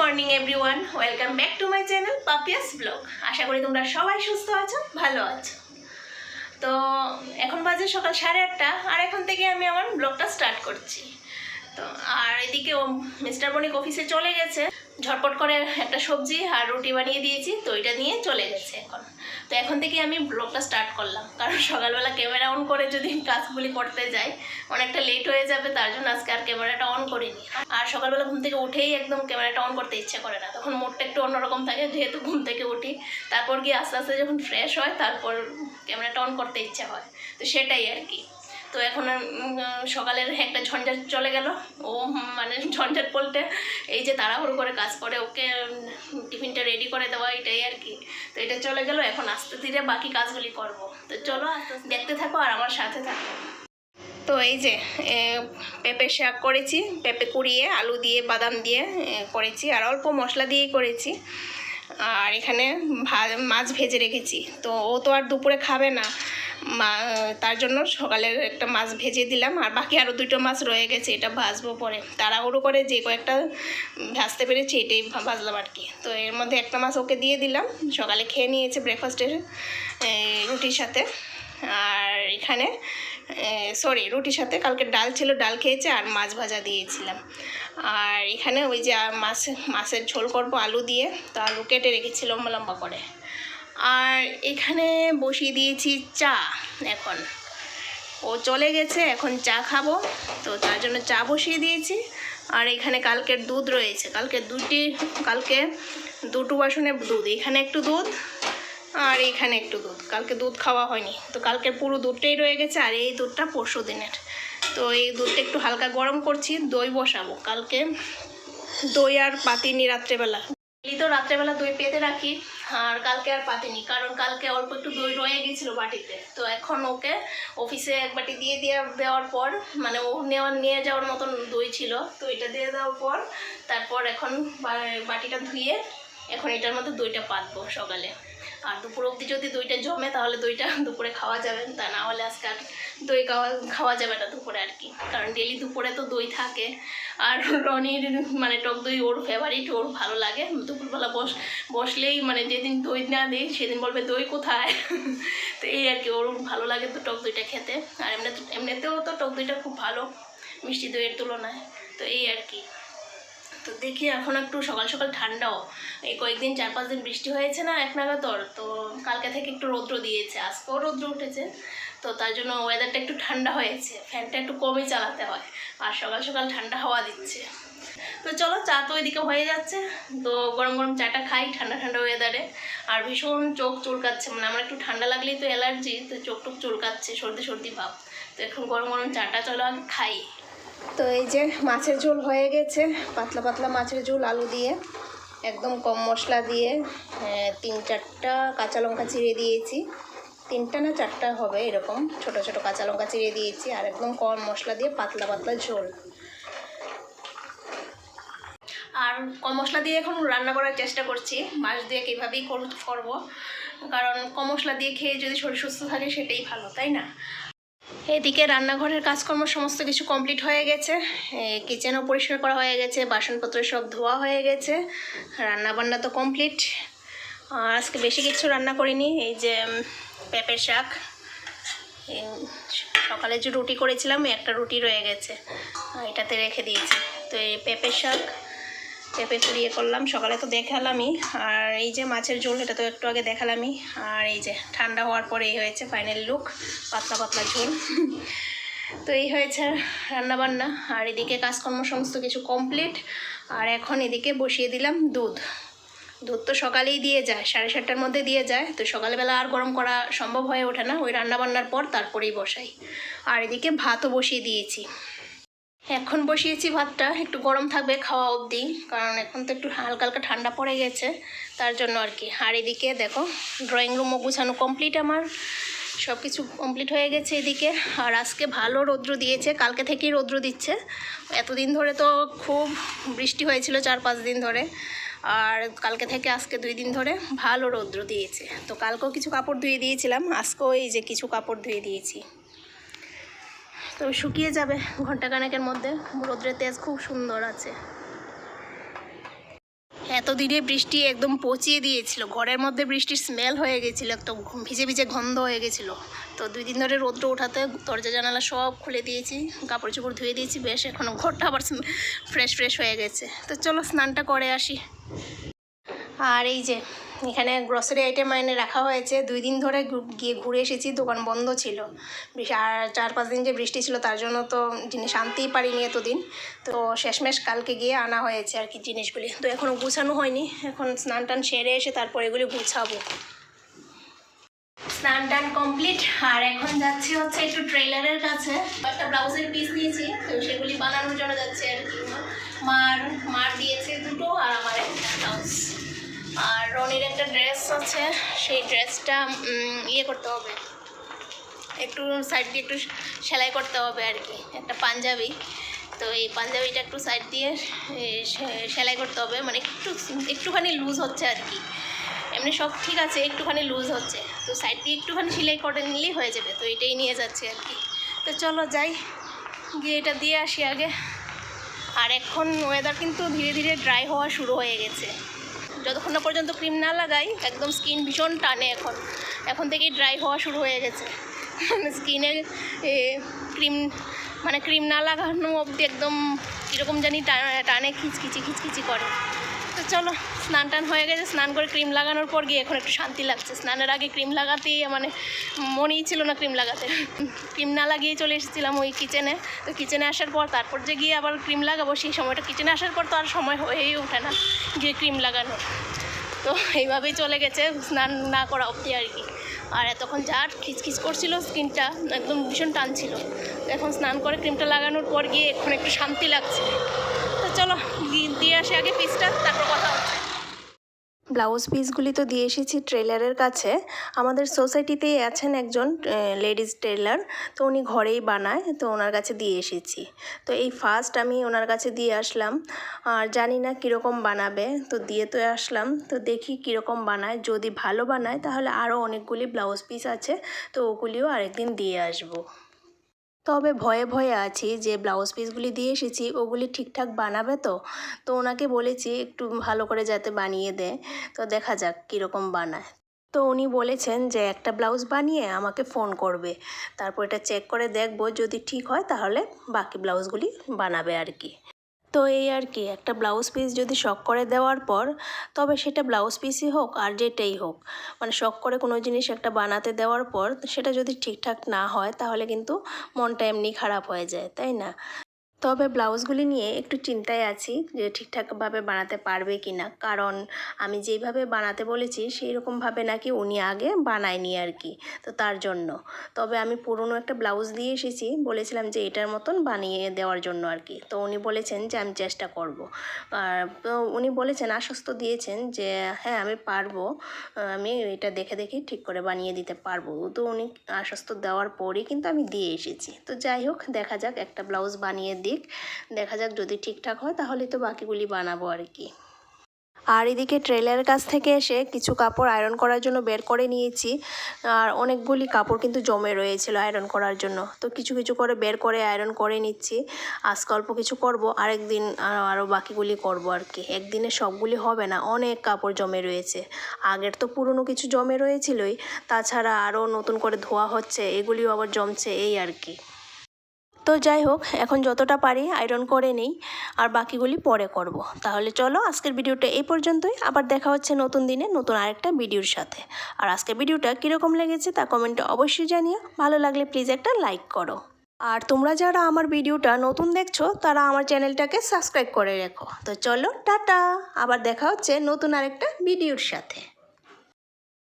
Morning everyone welcome back to my channel Papiya's blog আশা করি তোমরা সবাই সুস্থ আছো, ভালো আছো। তো এখন বাজে সকাল সাড়ে আটটা, আর এখন থেকে আমি আমার ব্লগটা স্টার্ট করছি। তো আর এদিকে ও মিস্টার বণিক অফিসে চলে গেছে। ঝটপট করে একটা সবজি আর রুটি বানিয়ে দিয়েছি, তো এটা নিয়ে চলে গেছে এখন। তো এখন থেকে আমি ব্লগটা স্টার্ট করলাম, কারণ সকালবেলা ক্যামেরা অন করে যদি কাজগুলি করতে যাই, অনেকটা লেট হয়ে যাবে, তার জন্য আজকে আর ক্যামেরাটা অন করিনি। আর সকালবেলা ঘুম থেকে উঠেই একদম ক্যামেরাটা অন করতে ইচ্ছে করে না, তখন মোডটা একটু অন্যরকম থাকে, যেহেতু ঘুম থেকে উঠি। তারপর গিয়ে আস্তে আস্তে যখন ফ্রেশ হয়, তারপর ক্যামেরাটা অন করতে ইচ্ছে হয়, তো সেটাই আর কি। তো এখন সকালের একটা ঝঞ্ঝাট চলে গেল। ও মানে ঝঞ্ঝাট বলতে এই যে তাড়াহুড়ো করে কাজ করে ওকে টিফিনটা রেডি করে দেওয়া এটাই আর কি। তো এটা চলে গেল এখন আস্তে ধীরে বাকি কাজগুলি করব। তো চলো দেখতে থাকো আর আমার সাথে থাকো। তো এই যে পেঁপে শাক করেছি পেঁপে কুড়িয়ে আলু দিয়ে বাদাম দিয়ে করেছি আর অল্প মশলা দিয়েই করেছি। আর এখানে ভা- মাছ ভেজে রেখেছি। তো ও তো আর দুপুরে খাবে না। মা- তার জন্য সকালের একটা মাছ ভেজে দিলাম। আর বাকি আরও দুটো মাছ রয়ে গেছে, এটা ভাজবো পরে। তাড়াহুড়ো করে যে কয়েকটা ভাজতে পেরেছি, এটাই ভাজলাম আর কি। তো এর মধ্যে একটা মাছ ওকে দিয়ে দিলাম। সকালে খেয়ে নিয়েছে ব্রেকফাস্টের রুটির সাথে। আর এখানে সরি রুটির সাথে কালকে ডাল ছিল, ডাল খেয়েছে আর মাছ ভাজা দিয়েছিলাম। আর এখানে ওই যে মাছ, মাছের ঝোল করব আলু দিয়ে। তো আলু কেটে রেখেছি লম্বা লম্বা করে। আর এখানে বসিয়ে দিয়েছি চা, এখন। ও চলে গেছে, এখন চা খাব। তো তার জন্য চা বসিয়ে দিয়েছি। আর এখানে কালকের দুধ রয়েছে। কালকে দুটি কালকে দুটো বাসনের দুধ। এখানে একটু দুধ আর এইখানে একটু দুধ। কালকে দুধ খাওয়া হয়নি। তো কালকে পুরো দুধটাই রয়ে গেছে আর এই দুধটা পরশু দিনের। তো এই দুধটা একটু হালকা গরম করছি, দই বসাবো। কালকে দই আর পাতিনি রাত্রেবেলা। ডেলি তো রাত্রেবেলা দই পেতে রাখি, আর কালকে আর পাতিনি, কারণ কালকে অল্প একটু দই রয়ে গিয়েছিল বাটিতে। তো এখন ওকে অফিসে এক বাটি দিয়ে দিয়ে দেওয়ার পর মানে ও নেওয়ার নিয়ে যাওয়ার মতন দই ছিল, তো এটা দিয়ে দেওয়ার পর, তারপর এখন বাটিটা ধুয়ে এখন এটার মধ্যে দইটা পাতবো সকালে। আর দুপুর অবধি যদি দইটা জমে, তাহলে দইটা দুপুরে খাওয়া যাবে। তা না হলে আজকে আর দই খাওয়া খাওয়া যাবে না দুপুরে আর কি। কারণ ডেলি দুপুরে তো দই থাকে। আর রনির মানে টক দই ওর ফেভারিট ওর ভালো লাগে। দুপুরবেলা বস, বসলেই মানে যেদিন দই না দিই, সেদিন বলবে, দই কোথায়? তো এই আর কি, ওর ভালো লাগে তো টক দইটা খেতে। আর এমনি এমনিতেও তো টক দইটা খুব ভালো, মিষ্টি দইয়ের তুলনায়। তো এই আর কি। তো দেখি এখন একটু সকাল সকাল ঠান্ডাও। এই কয়েকদিন চার পাঁচ দিন বৃষ্টি হয়েছে না এক নাগাতর তো কালকে থেকে একটু রৌদ্র দিয়েছে, আজকেও রৌদ্র উঠেছে। তো তার জন্য ওয়েদারটা একটু ঠান্ডা হয়েছে ফ্যানটা একটু কমই চালাতে হয়, আর সকাল সকাল ঠান্ডা হাওয়া দিচ্ছে। তো চলো চা তো ওইদিকে হয়ে যাচ্ছে, তো গরম গরম চাটা খাই ঠান্ডা ঠান্ডা ওয়েদারে আর ভীষণ চোখ চুলকাচ্ছে মানে আমার একটু ঠান্ডা লাগলেই তো অ্যালার্জি তো চোখ টোক চুলকাচ্ছে, সর্দি সর্দি ভাব। তো এখন গরম গরম চাটা চলো আগে খাই। তো এই যে মাছের ঝোল হয়ে গেছে, পাতলা পাতলা মাছের ঝোল, আলু দিয়ে, একদম কম মশলা দিয়ে তিন চারটা কাঁচা লঙ্কা চিড়ে দিয়েছি। তিনটা না চারটা হবে এরকম, ছোট ছোট কাঁচা লঙ্কা চিড়ে দিয়েছি আর একদম কম মশলা দিয়ে পাতলা পাতলা ঝোল। আর কম মশলা দিয়ে এখন রান্না করার চেষ্টা করছি, মাছ দিয়ে কীভাবেই করব, করব। কারণ কম মশলা দিয়ে খেয়ে যদি শরীর সুস্থ থাকে সেটাই ভালো, তাই না? এদিকে রান্নাঘরের কাজকর্ম সমস্ত কিছু কমপ্লিট হয়ে গেছে। কিচেনও পরিষ্কার করা হয়ে গেছে, বাসনপত্র সব ধোয়া হয়ে গেছে রান্না বান্না তো কমপ্লিট। আজকে বেশি কিছু রান্না করিনি, এই যে পেঁপের শাক। সকালে যে রুটি করেছিলাম, একটা রুটি রয়ে গেছে এটাতে রেখে দিয়েছি। তো এই পেঁপের শাক পেঁপে কুড়িয়ে করলাম। সকালে তো দেখালামই। আর এই যে মাছের ঝোল এটা তো একটু আগে দেখালামই। আর এই যে ঠান্ডা হওয়ার পরে এই হয়েছে ফাইনাল লুক পাতলা পাতলা ঝোল। তো এই হয়েছে রান্নাবান্না। আর এদিকে কাজকর্ম সমস্ত কিছু কমপ্লিট আর এখন এদিকে বসিয়ে দিলাম দুধ। দুধ তো সকালেই দিয়ে যায়, সাড়ে সাতটার মধ্যে দিয়ে যায়। তো সকালবেলা আর গরম করা সম্ভব হয়ে ওঠে না। ওই রান্নাবান্নার পর তারপরেই বসাই। আর এদিকে ভাতও বসিয়ে দিয়েছি। এখন বসিয়েছি ভাতটা, একটু গরম থাকবে খাওয়া অবধি, কারণ এখন তো একটু হালকা হালকা ঠান্ডা পড়ে গেছে, তার জন্য আর কি। আর এদিকে দেখো ড্রয়িং রুমও গুছানো কমপ্লিট আমার সব কিছু কমপ্লিট হয়ে গেছে এদিকে। আর আজকে ভালো রৌদ্র দিয়েছে, কালকে থেকেই রৌদ্র দিচ্ছে। এতদিন ধরে তো খুব বৃষ্টি হয়েছিল চার পাঁচ দিন ধরে, আর কালকে থেকে আজকে দুই দিন ধরে ভালো রৌদ্র দিয়েছে। তো কালকেও কিছু কাপড় ধুয়ে দিয়েছিলাম, আজকেও এই যে কিছু কাপড় ধুয়ে দিয়েছি। তো শুকিয়ে যাবে ঘণ্টা কানেকের মধ্যে। রৌদ্রের তেজ খুব সুন্দর আছে। এত দিনে বৃষ্টি একদম পচিয়ে দিয়েছিল। ঘরের মধ্যে বৃষ্টির স্মেল হয়ে গেছিল, একদম ভিজে ভিজে গন্ধ হয়ে গেছিল। তো দুই দিন ধরে রোদ্র ওঠাতে দরজা, জানালা সব খুলে দিয়েছি, কাপড় চোপড় ধুয়ে দিয়েছি, বেশ এখন ঘরটা আবার ফ্রেশ ফ্রেশ হয়ে গেছে। তো চলো স্নানটা করে আসি। আর এই যে এখানে গ্রসারি আইটেম এনে রাখা হয়েছে। দুই দিন ধরে গিয়ে ঘুরে এসেছি, দোকান বন্ধ ছিল। আর চার পাঁচ দিন যে বৃষ্টি ছিল, তার জন্য তো জিনিস আনতেই পারিনি এতদিন। তো শেষমেশ কালকে গিয়ে আনা হয়েছে আর কি জিনিসগুলি। তো এখনও গুছানো হয়নি। এখন স্নান টান সেরে এসে তারপর এগুলি গুছাবো। স্নান টান কমপ্লিট আর এখন যাচ্ছি হচ্ছে একটু ট্রেলারের কাছে। একটা ব্লাউজের পিস নিয়েছি, তো সেগুলি বানানোর জন্য যাচ্ছে আর কি। মার মার দিয়েছে দুটো আর আমার একটা ব্লাউজ। আর রনির একটা ড্রেস আছে, সেই ড্রেসটা ইয়ে করতে হবে। একটু সাইড দিয়ে একটু সেলাই করতে হবে আর কি, একটা পাঞ্জাবি। তো এই পাঞ্জাবিটা একটু সাইড দিয়ে সেলাই করতে হবে মানে একটু, একটুখানি লুজ হচ্ছে আর কি। এমনি সব ঠিক আছে, একটুখানি লুজ হচ্ছে। তো সাইড দিয়ে একটুখানি সেলাই করে নিলেই হয়ে যাবে, তো এটাই নিয়ে যাচ্ছে আর কি। তো চলো যাই, গিয়ে এটা দিয়ে আসি আগে। আর এখন ওয়েদার কিন্তু ধীরে ধীরে ড্রাই হওয়া শুরু হয়ে গেছে। যতক্ষণ না পর্যন্ত ক্রিম না লাগাই, একদম স্কিন ভীষণ টানে এখন। এখন থেকেই ড্রাই হওয়া শুরু হয়ে গেছে। স্কিনের ক্রিম মানে ক্রিম না লাগানো অবধি একদম কীরকম জানি টানে খিচকিচি খিচখিচি করে। তো চলো স্নান টান হয়ে গেছে, স্নান করে ক্রিম লাগানোর পর গিয়ে এখন একটু শান্তি লাগছে। স্নানের আগে ক্রিম লাগাতেই মানে মনেই ছিল না ক্রিম লাগাতে। ক্রিম না লাগিয়ে চলে এসেছিলাম ওই কিচেনে তো কিচেনে আসার পর তারপর যে গিয়ে আবার ক্রিম লাগাবো, সেই সময়টা কিচেনে আসার পর তো আর সময় হয়েই ওঠে না গিয়ে ক্রিম লাগানোর। তো এইভাবেই চলে গেছে, স্নান না করা অবধি আর কি। আর এতক্ষণ যা খিচখিচ করছিল, স্কিনটা একদম ভীষণ টানছিল এখন স্নান করে ক্রিমটা লাগানোর পর গিয়ে এখন একটু শান্তি লাগছে। তো চলো দিয়ে আসে আগে পিসটা তারপর কথা হচ্ছে। ব্লাউজ পিসগুলি তো দিয়ে এসেছি ট্রেলারের কাছে। আমাদের সোসাইটিতেই আছেন একজন লেডিস টেলার। তো উনি ঘরেই বানায়, তো ওনার কাছে দিয়ে এসেছি। তো এই ফার্স্ট আমি ওনার কাছে দিয়ে আসলাম। আর জানি না কীরকম বানাবে, তো দিয়ে তো আসলাম। তো দেখি কীরকম বানায়। যদি ভালো বানায়, তাহলে আরও অনেকগুলি ব্লাউজ পিস আছে, তো ওগুলিও আরেকদিন দিয়ে আসব। তবে ভয়ে ভয়ে আছি যে ব্লাউজ পিসগুলি দিয়ে এসেছি, ওগুলি ঠিকঠাক বানাবে তো? তো ওনাকে বলেছি একটু ভালো করে যাতে বানিয়ে দেয় তো দেখা যাক কীরকম বানায়। তো উনি বলেছেন যে একটা ব্লাউজ বানিয়ে আমাকে ফোন করবে। তারপর এটা চেক করে দেখব, যদি ঠিক হয় তাহলে বাকি ব্লাউজগুলি বানাবে আর কি। তো এই আর কি, একটা ব্লাউজ পিস যদি শখ করে দেওয়ার পর, তবে সেটা ব্লাউজ পিসই হোক আর যেটাই হোক মানে শখ করে কোনো জিনিস একটা বানাতে দেওয়ার পর, সেটা যদি ঠিকঠাক না হয়, তাহলে কিন্তু মনটা এমনি খারাপ হয়ে যায়, তাই না? তবে ব্লাউজগুলি নিয়ে একটু চিন্তায় আছি যে ঠিকঠাকভাবে বানাতে পারবে কি না। কারণ আমি যেইভাবে বানাতে বলেছি সেই রকমভাবে নাকি উনি আগে বানায়নি আর কি, তো তার জন্য। তবে আমি পুরনো একটা ব্লাউজ দিয়ে এসেছি, বলেছিলাম যে এটার মতন বানিয়ে দেওয়ার জন্য আর কি। তো উনি বলেছেন যে আমি চেষ্টা করব। আর উনি বলেছেন, আশ্বস্ত দিয়েছেন যে হ্যাঁ আমি পারব, আমি এটা দেখে দেখে ঠিক করে বানিয়ে দিতে পারব। তো উনি আশ্বস্ত দেওয়ার পরই কিন্তু আমি দিয়ে এসেছি। তো যাই হোক, দেখা যাক একটা ব্লাউজ বানিয়ে দিক দেখা যাক যদি ঠিকঠাক হয় তাহলে তো বাকিগুলি বানাবো আর কি। আর এদিকে ট্রেলারের কাছ থেকে এসে কিছু কাপড় আয়রন করার জন্য বের করে নিয়েছি। আর অনেকগুলি কাপড় কিন্তু জমে রয়েছিল আয়রন করার জন্য। তো কিছু কিছু করে বের করে আয়রন করে নিচ্ছি। আজকে অল্প কিছু করব আরেক দিন আরও বাকিগুলি করব আর কি। একদিনে সবগুলি হবে না, অনেক কাপড় জমে রয়েছে। আগের তো পুরনো কিছু জমে রয়েছিলই, তাছাড়া আরও নতুন করে ধোয়া হচ্ছে, এগুলিও আবার জমছে, এই আর কি। তো যাই হোক, এখন যতটা পারি আয়রন করে নেই, আর বাকিগুলি পরে করব। তাহলে চলো আজকের ভিডিওটা এই পর্যন্তই। আবার দেখা হচ্ছে নতুন দিনে নতুন আরেকটা ভিডিওর সাথে। আর আজকের ভিডিওটা কীরকম লেগেছে তা কমেন্টে অবশ্যই জানিও। ভালো লাগলে প্লিজ একটা লাইক করো। আর তোমরা যারা আমার ভিডিওটা নতুন দেখছ, তারা আমার চ্যানেলটাকে সাবস্ক্রাইব করে রেখো। তো চলো, টাটা! আবার দেখা হচ্ছে নতুন আরেকটা ভিডিওর সাথে।